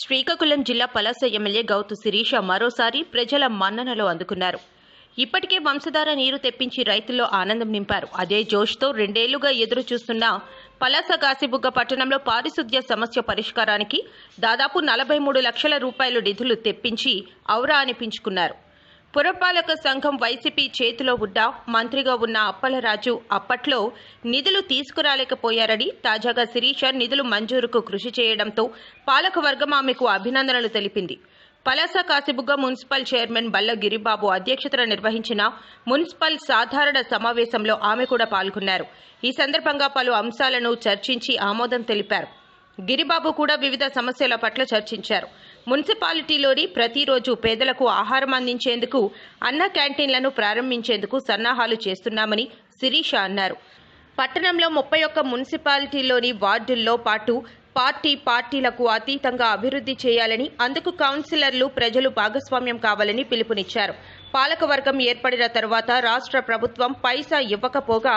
శ్రీకాకుళం జిల్లా పలాస ఎమ్మెల్యే గౌతు శిరీష మరోసారి ప్రజల మన్ననలో అందుకున్నారు. ఇప్పటికే వంశధార నీరు తెప్పించి రైతుల్లో ఆనందం నింపారు. అదే జోష్తో రెండేళ్ళుగా ఎదురు చూస్తున్న పలాస కాసిబుగ్గ పట్టణంలో పారిశుద్ధ్య సమస్య పరిష్కారానికి దాదాపు నలభై మూడు లక్షల రూపాయలు నిధులు తెప్పించి ఔరా అనిపించుకున్నారు. పురపాలక సంఘం వైసీపీ చేతిలో ఉన్న మంత్రిగా ఉన్న అప్పలరాజు అప్పట్లో నిధులు తీసుకురాలేకపోయారని తాజాగా శిరీష నిధులు మంజూరుకు కృషి చేయడంతో పాలకవర్గం ఆమెకు అభినందనలు తెలిపింది. పలాస కాసిబుగ్గ మున్సిపల్ చైర్మన్ బల్ల గిరిబాబు అధ్యక్షతన నిర్వహించిన మున్సిపల్ సాధారణ సమావేశంలో ఆమె కూడా పాల్గొన్నారు. ఈ సందర్భంగా పలు అంశాలను చర్చించి ఆమోదం తెలిపారు. గిరిబాబు కూడా వివిధ సమస్యల పట్ల చర్చించారు. మున్సిపాలిటీలోని ప్రతిరోజు పేదలకు ఆహారం అందించేందుకు అన్న క్యాంటీన్లను ప్రారంభించేందుకు సన్నాహాలు చేస్తున్నామని శిరీష అన్నారు. పట్టణంలో ముప్పై ఒక్క మున్సిపాలిటీలోని వార్డుల్లో పాటు పార్టీ పార్టీలకు అతీతంగా అభివృద్ధి చేయాలని అందుకు కౌన్సిలర్లు ప్రజలు భాగస్వామ్యం కావాలని పిలుపునిచ్చారు. పాలకవర్గం ఏర్పడిన తర్వాత రాష్ట్ర ప్రభుత్వం పైసా ఇవ్వకపోగా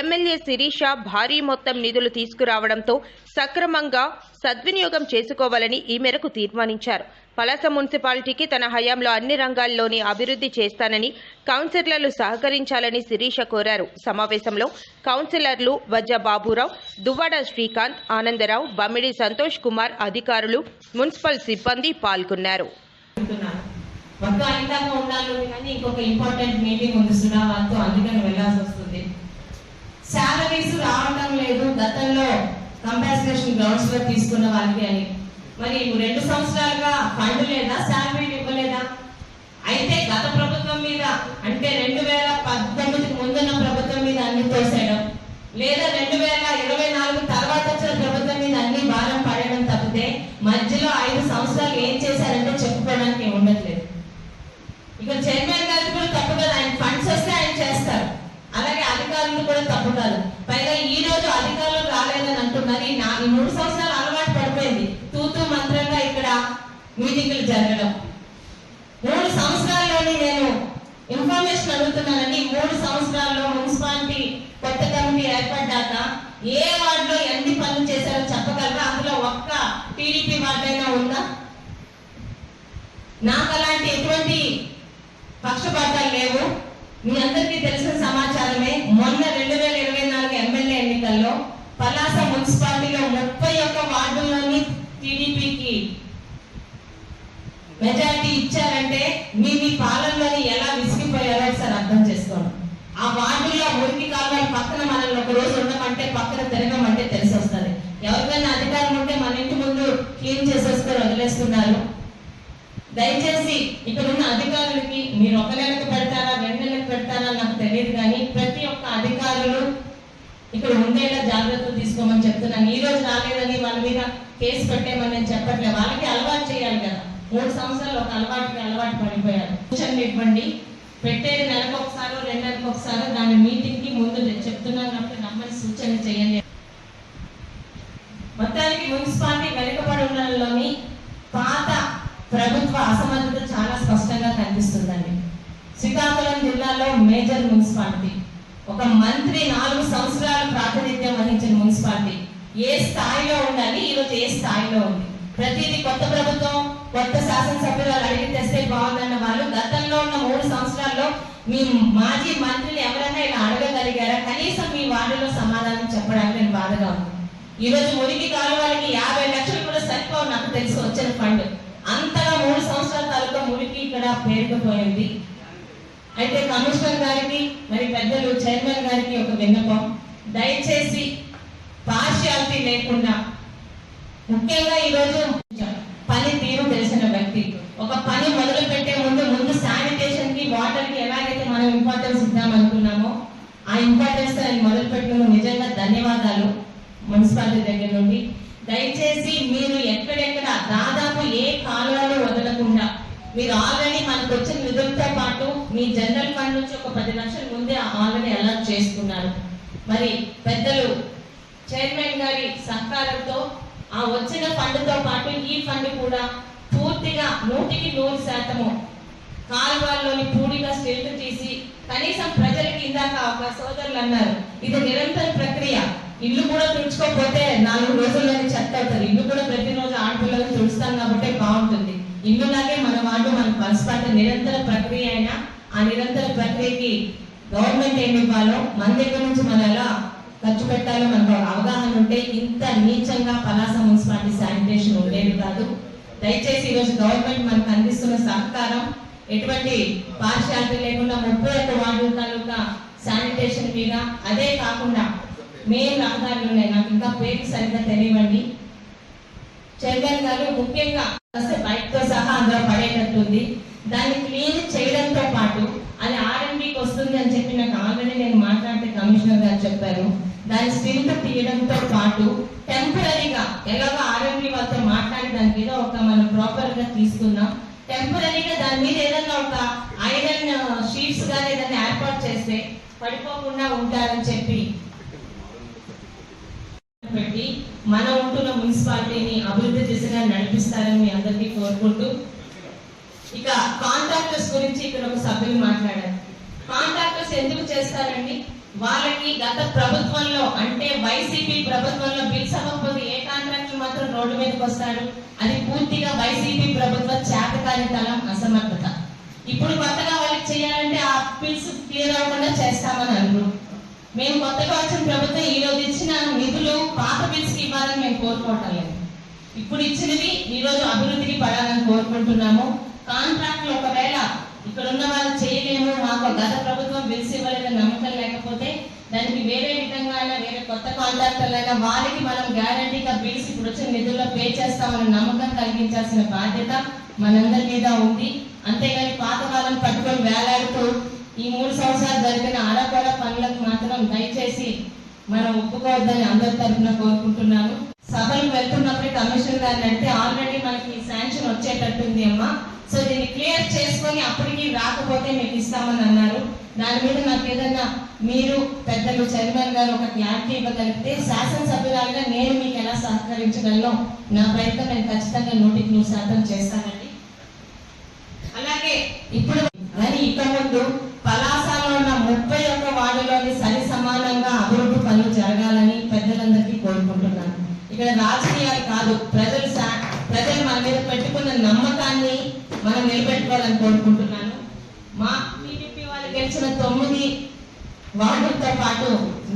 ఎమ్మెల్యే శిరీష భారీ మొత్తం నిధులు తీసుకురావడంతో సక్రమంగా సద్వినియోగం చేసుకోవాలని ఈ మేరకు తీర్మానించారు. పలాస మున్సిపాలిటీకి తన హయాంలో అన్ని రంగాల్లోని అభివృద్ధి చేస్తానని కౌన్సిలర్లు సహకరించాలని శిరీష కోరారు. సమావేశంలో కౌన్సిలర్లు వజ్జ బాబురావు దువ్వాడ శ్రీకాంత్ ఆనందరావు బమ్మిడి సంతోష్ కుమార్ అధికారులు మున్సిపల్ సిబ్బంది పాల్గొన్నారు. మొత్తం అయిందాక ఉండాలి కానీ ఇంకొక ఇంపార్టెంట్ మీటింగ్ ఉంది సునావాతో అందుకని వెళ్ళాల్సి వస్తుంది. శాలరీస్ రావటం లేదు గతంలో కంపాసినేషన్ గ్రౌండ్స్లో తీసుకున్న వారికి అని. మరి రెండు సంవత్సరాలుగా ఫండ్ లేదా శాలరీ ఇవ్వలేదా? అయితే గత ప్రభుత్వం మీద అంటే రెండు వేల పద్దెనిమిదికి ముందున్న ప్రభుత్వం మీద అన్ని తోసేయడం లేదా రెండు వేల ఇరవై నాలుగు తర్వాత వచ్చిన ప్రభుత్వం మీద అన్ని భారం పడడం తప్పితే మధ్యలో ఐదు సంవత్సరాలు ఏం చేశారంటే చెప్పుకోవడానికి ఉండదు. అధికారులు కూడా పైగా ఈ రోజు అధికారులు రాలేదని అంటున్నారు. ఈ మూడు సంవత్సరాలు అలవాటు పడిపోయింది. తూతూ మంత్రంగా ఇక్కడ మీటింగులు జరగడం. మూడు సంవత్సరాల్లోనే నేను ఇన్ఫర్మేషన్ అడుగుతున్నానండి మూడు సంవత్సరాల్లో మున్సిపాలిటీ కొత్త కమిటీ ఏర్పడ్డాక ఏ వార్డులో ఎన్ని పనులు చేశారో చెప్పగలరా? అందులో ఒక్క టీడీపీ వార్డు అయినా ఉందా? నాకు అలాంటి ఎటువంటి పక్షపాతాలు లేవు. మీ అందరికీ తెలిసిన సమాచారమే. మొన్న రెండు వేల ఇరవై నాలుగు ఎమ్మెల్యే ఎన్నికల్లో పలాస మున్సిపాలిటీలో ముప్పై ఒక్క వార్డుల్లోని టీడీపీకి మెజారిటీ ఇచ్చారంటే మీ మీ పాలనలోని ఎలా విసిగిపోయారో ఒకసారి అర్థం చేసుకోండి. ఆ వార్డుల్లో మురికి కాలువల పక్కన మనల్ని ఒక రోజు ఉండమంటే పక్కన తిరగమంటే తెలిసి వస్తుంది ఎవరికైనా అధికారం ఉంటే మన ఇంటి ముందు క్లీన్ చేసేసుకొని వదిలేస్తున్నారు. దయచేసి ఇక్కడ ఉన్న అధికారులకి మీరు ఒక నెలకు పెడతారా రెండు నెలలకు పెడతారా నాకు తెలియదు కానీ ప్రతి ఒక్క అధికారులు ఇక్కడ ఉండేలా జాగ్రత్తలు తీసుకోమని చెప్తున్నాను. ఈ రోజు రాలేదని వాళ్ళ మీద కేసు పెట్టేమని నేను చెప్పట్లేదు వాళ్ళకి అలవాటు చేయాలి కదా. మూడు సంవత్సరాలు ఒక అలవాటుకి అలవాటు పడిపోయారు. సూచనలు ఇవ్వండి పెట్టేది నెలకు ఒకసారి రెండు నెలలకు ఒకసారి దాని మీటింగ్కి ముందు నేను చెప్తున్నాను కాబట్టి నమ్మని సూచన చేయండి. మొత్తానికి మున్సిపాలిటీ వెనుకబడి ఉండడంలోని పాత ప్రభుత్వ అసమర్థత చాలా స్పష్టంగా కనిపిస్తుందండి. శ్రీకాకుళం జిల్లాలో మేజర్ మున్సిపాలిటీ. ఒక మంత్రి నాలుగు సంవత్సరాలు ప్రాతినిధ్యం వహించిన మున్సిపాలిటీ. ఏ స్థాయిలో ఉండాలి? ఈరోజు ఏ స్థాయిలో ఉంది? ప్రతిదీ కొత్త ప్రభుత్వం కొత్త శాసనసభ్యులు వాళ్ళు అడిగి తెస్తే బాగుందన్న వాళ్ళు గతంలో ఉన్న మూడు సంవత్సరాల్లో మీ మాజీ మంత్రిని ఎవరైనా ఇలా అడగగలిగారా? కనీసం మీ వార్డులో సమాధానం చెప్పడానికి నేను బాధగా ఉంది. ఈరోజు మురికి కాలువలకి యాభై లక్షలు కూడా సరిపోవు నాకు తెలిసి వచ్చిన ఫండ్. అంతగా మూడు సంవత్సరాల తాలూకా మురికి ఇక్కడ పేరుకుపోయింది. అయితే కమిషనర్ గారికి మరి పెద్దలు చైర్మన్ గారికి ఒక విన్నపం. దయచేసి పార్షియాలిటీ లేకుండా ముఖ్యంగా ఈ రోజు పని తీరు తెలిసిన వ్యక్తి. ఒక పని మొదలు పెట్టే ముందు ముందు శానిటేషన్కి వాటర్కి ఎలాగైతే మనం ఇంపార్టెన్స్ ఇద్దాం అనుకున్నామో ఆ ఇంపార్టెన్స్ ఆయన మొదలు పెట్టిన నిజంగా ధన్యవాదాలు మున్సిపాలిటీ దగ్గర నుండి. దయచేసి మీరు ఎక్కడెక్కడ దాదాపు ఏ కాలంలో వదలకుండా మీరు ఆల్రెడీ మనకు వచ్చిన నిధులతో పాటు మీ జనరల్ ఫండ్ నుంచి ఒక పది లక్షల ముందే ఆల్రెడీ అలర్ట్ చేసుకున్నారు. మరి పెద్దలు చైర్మన్ గారి సహకారంతో ఆ వచ్చిన ఫండ్తో పాటు ఈ ఫండ్ కూడా పూర్తిగా నూటికి నూరు శాతము కాలువల్లోని పూడిగా స్టిల్ట్ తీసి కనీసం ప్రజలకి ఇందాక ఒక సోదరులు అన్నారు ఇది నిరంతర ప్రక్రియ. ఇల్లు కూడా తుడుచుకోకపోతే నాలుగు రోజుల్లోనే చెత్త అవుతుంది. ఇల్లు కూడా ప్రతిరోజు ఆడపిల్లలు తుడుస్తాం కాబట్టి ఇల్లులాగే మన వాళ్ళు మన మున్సిపాలిటీ నిరంతర ప్రక్రియ అయినా ఆ నిరంతర ప్రక్రియకి గవర్నమెంట్ ఏమి ఇవ్వాలో మన దగ్గర నుంచి మనం ఎలా ఖర్చు పెట్టాలో మనకు అవగాహన ఉంటే ఇంత నీచంగా పలాస మున్సిపాలిటీ శానిటేషన్ ఉండేది కాదు. దయచేసి ఈరోజు గవర్నమెంట్ మనకు అందిస్తున్న సహకారం ఎటువంటి పార్షాలిటీ లేకుండా ముప్పై ఒక్క వార్డు తాలూకా శానిటేషన్ మీద అదే కాకుండా మెయిన్ రహదారులు ఉన్నాయి. నాకు ఇంకా పేరు సరిగ్గా తెలియవండి. చైర్మన్ గారు ముఖ్యంగా వస్తే బైక్తో సహా అందులో పడేటట్టుంది. దాన్ని క్లీన్ చేయడంతో పాటు అది ఆర్ఎండ్కి వస్తుంది అని చెప్పి నాకు ఆల్రెడీ నేను మాట్లాడితే కమిషనర్ చెప్పారు దాని స్టిల్ట్ తీయడంతో పాటు టెంపరీగా ఎలాగో ఆర్ఎండ్కి వాళ్ళతో మాట్లాడి దాని మీద ఒక మనం ప్రాపర్గా తీసుకుందాం. టెంపరీగా దాని మీద ఏదైనా ఒక ఐరన్ షీట్స్ కానీ ఏదైనా ఏర్పాటు చేస్తే పడిపోకుండా ఉంటారని చెప్పి పెట్టి మన ఉంటున్న మున్సిపాలిటీని అభివృద్ధి దిశగా నడిపిస్తారని మీ అందరికీ కోరుకుంటూ ఇక కాంట్రాక్టర్స్ గురించి ఇక్కడ ఒక సభ్యులు మాట్లాడారు. కాంట్రాక్టర్స్ ఎందుకు చేస్తారండి? వాళ్ళకి గత ప్రభుత్వంలో అంటే వైసీపీ ప్రభుత్వంలో బిల్స్ అవ్వకపోతే ఏ కాంట్రాక్టర్ మాత్రం రోడ్డు మీదకి వస్తాడు. అది పూర్తిగా వైసీపీ ప్రభుత్వ చేతకారితనం అసమర్థత. ఇప్పుడు కొత్తగా వాళ్ళకి చేయాలంటే ఆ బిల్స్ క్లియర్ అవ్వకుండా చేస్తామని అన్నారు మేము కొత్తగా వచ్చిన ప్రభుత్వం ఈ రోజు ఇచ్చిన నిధులు పాత బిల్స్కి ఇవ్వాలని మేము కోరుకోవటం లేదు. ఇప్పుడు ఇచ్చినవి ఈ రోజు అభివృద్ధికి పడాలని కోరుకుంటున్నాము. కాంట్రాక్ట్లు ఒకవేళ ఇక్కడ ఉన్న వాళ్ళు చేయలేము మాకు గత ప్రభుత్వం బిల్స్ ఇవ్వలేదని నమ్మకం లేకపోతే దానికి వేరే విధంగా అయినా వేరే కొత్త కాంట్రాక్టర్లు అయినా వాళ్ళకి మనం గ్యారంటీగా బిల్స్ ఇప్పుడు వచ్చిన నిధుల్లో పే చేస్తామని నమ్మకం కలిగించాల్సిన బాధ్యత మనందరి మీద ఉంది. అంతేగాని పాత వాళ్ళని పట్టుకొని వేలాడుతూ ఈ మూడు సంవత్సరాలు జరిగిన ఆడపడ పనులకు మాత్రం దయచేసి మనం ఒప్పుకోవద్దని అందరి తరఫున కోరుకుంటున్నాను. సభలు వెళ్తున్నప్పుడు కమిషనర్ గారిని అంటే ఆల్రెడీ మనకి శాంక్షన్ వచ్చేటట్టుంది అమ్మా సో దీన్ని క్లియర్ చేసుకొని అప్పటికి రాకపోతే మీకు ఇస్తామని అన్నారు. దాని మీద నాకు ఏదన్నా మీరు పెద్దలు చైర్మన్ గారు ఒక క్లారిటీ ఇవ్వగలిగితే శాసనసభ్యురాలుగా నేను మీకు ఎలా సహకరించగలను? నా ప్రయత్నం నేను ఖచ్చితంగా నూటికి నూరు శాతం చేస్తానండి. అలాగే ఇప్పుడు కానీ ఇక ముందు పలాసలో ఉన్న ముప్పై ఒక్క వార్డులోని సరి సమానంగా అభివృద్ధి పనులు జరగాలని పెద్దలందరికీ కోరుకుంటున్నాను. ఇక్కడ రాజకీయాలు కాదు ప్రజలు సా- ప్రజలు మన మీద పెట్టుకున్న నమ్మకాన్ని మనం నిలబెట్టుకోవాలని కోరుకుంటున్నాను. మా టీడీపీ వాళ్ళు గెలిచిన తొమ్మిది వార్డులతో పాటు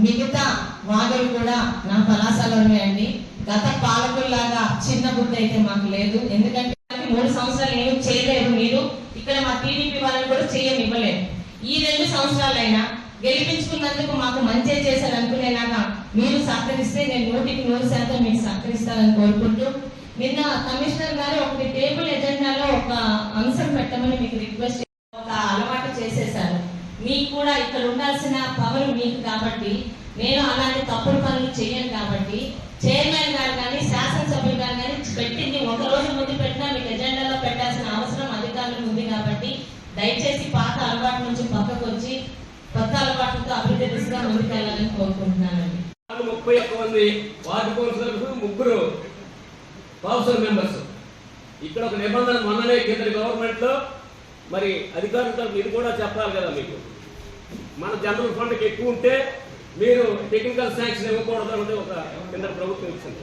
మిగతా వార్డులు కూడా నా పలాసలో ఉన్నాయండి. గత పాలకుల్లాగా చిన్న బుద్ధి అయితే మాకు లేదు. ఎందుకంటే మూడు సంవత్సరాలు ఏమి చేయలేదు మీరు. ఇక్కడ మా టీడీపీ వాళ్ళని కూడా చేయనివ్వలేదు. ఈ రెండు సంవత్సరాలైనా గెలిపించుకున్నందుకు మాకు మంచి చేశారు అనుకునేలాగా మీరు సహకరిస్తే నేను నూటికి నూరు శాతం మీకు సహకరిస్తానని కోరుకుంటూ నిన్న కమిషనర్ గారు ఒకటి టేబుల్ ఎజెండాలో ఒక అంశం పెట్టమని మీకు రిక్వెస్ట్ ఒక అలవాటు చేసేసారు మీకు కూడా ఇక్కడ ఉండాల్సిన పవర్ మీకు కాబట్టి నేను అలాంటి తప్పుడు పనులు చేయను కాబట్టి చైర్మన్ గారు కానీ శాసనసభ్యులు గారు కానీ పెట్టింది ఒక రోజు ముందు పెట్టినా మీకు ఎజెండాలో పెట్టాల్సిన అవసరం అధికారులకు ఉంది కాబట్టి దయచేసి పాత అలవాటు నుంచి పక్కకు వచ్చి కొత్త అలవాట్లతో అభివృద్ధి దిశగా ముందుకెళ్ళాలని కోరుకుంటున్నానండి. ముప్పై ఒక్క మంది వార్డు కౌన్సిలర్స్ ముగ్గురు కౌన్సిల్ మెంబర్స్ ఇక్కడ ఒక నిబంధన మొన్ననే కేంద్ర గవర్నమెంట్లో మరి అధికారుల తరఫున ఇది కూడా చెప్పాలి కదా మీకు. మన జనరల్ ఫండ్కి ఎక్కువ ఉంటే మీరు టెక్నికల్ శాంక్షన్ ఇవ్వకూడదు అంటే ఒక కేంద్ర ప్రభుత్వం ఇచ్చింది.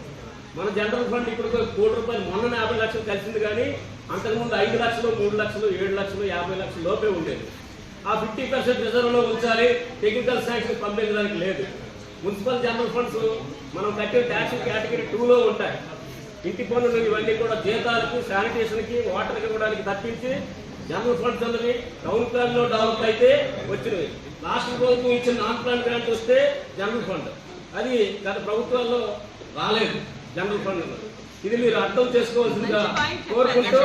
మన జనరల్ ఫండ్ ఇప్పుడు కోటి రూపాయలు మొన్న యాభై లక్షలు కలిసింది కానీ అంతకుముందు ఐదు లక్షలు మూడు లక్షలు ఏడు లక్షలు యాభై లక్షలు లోపే ఉండేది. ఆ ఫిఫ్టీ పర్సెంట్ రిజర్వ్లో ఉంచాలి టెక్నికల్ శాంక్షన్ పంపించడానికి లేదు. మున్సిపల్ జనరల్ ఫండ్స్ మనం కట్టిన ట్యాక్స్ కేటగిరీ టూలో ఉంటాయి. ఇంటి పన్నులు ఇవన్నీ కూడా జీతాలకు శానిటేషన్కి వాటర్కి ఇవ్వడానికి తప్పించి జనరల్ ఫండ్స్ అన్నవి టౌన్ ప్లాన్లో డెవలప్ అయితే వచ్చినవి. లాస్ట్ ప్రభుత్వం ఇచ్చిన నాన్ ప్లాన్ గ్రాంట్ వస్తే జనరల్ ఫండ్. అది గత ప్రభుత్వాల్లో రాలేదు జనరల్ ఫండ్ ఇది మీరు అర్థం చేసుకోవాల్సిందిగా కోరుకుంటూ